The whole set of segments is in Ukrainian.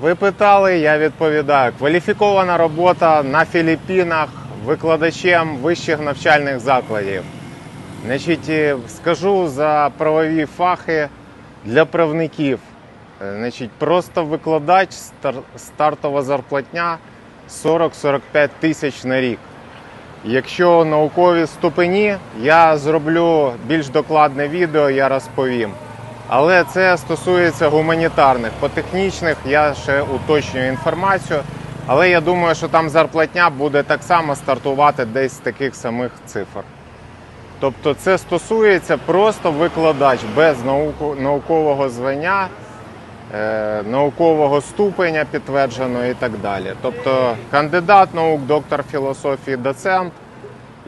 Ви питали, я відповідаю. Кваліфікована робота на Філіппінах викладачем вищих навчальних закладів. Значить, е, скажу за правові фахи для правників. Е, Значить, просто викладач, стар- стартова зарплатня 40-45 тисяч на рік. Якщо наукові ступені, я зроблю більш докладне відео, я розповім. Але це стосується гуманітарних. По технічних я ще уточнюю інформацію. Але я думаю, що там зарплатня буде так само стартувати десь з таких самих цифр. Тобто це стосується просто викладач без науку- наукового звання, е, наукового ступеня підтвердженого і так далі. Тобто кандидат наук, доктор філософії, доцент.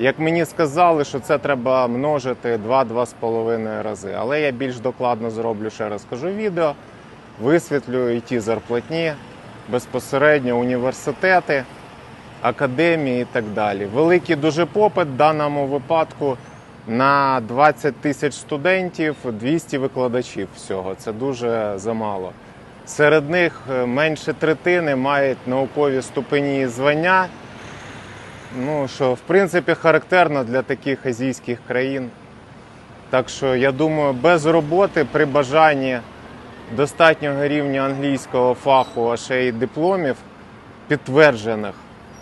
Як мені сказали, що це треба множити 2-2,5 рази. Але я більш докладно зроблю, ще раз кажу відео, висвітлю і ті зарплатні, безпосередньо університети, академії і так далі. Великий дуже попит в даному випадку на 20 тисяч студентів, 200 викладачів всього. Це дуже замало. Серед них е, менше третини мають наукові ступені і звання. Ну, що в принципі характерно для таких азійських країн. Так що я думаю, без роботи при бажанні достатнього рівня англійського фаху, а ще й дипломів підтверджених,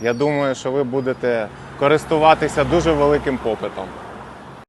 я думаю, що ви будете користуватися дуже великим попитом.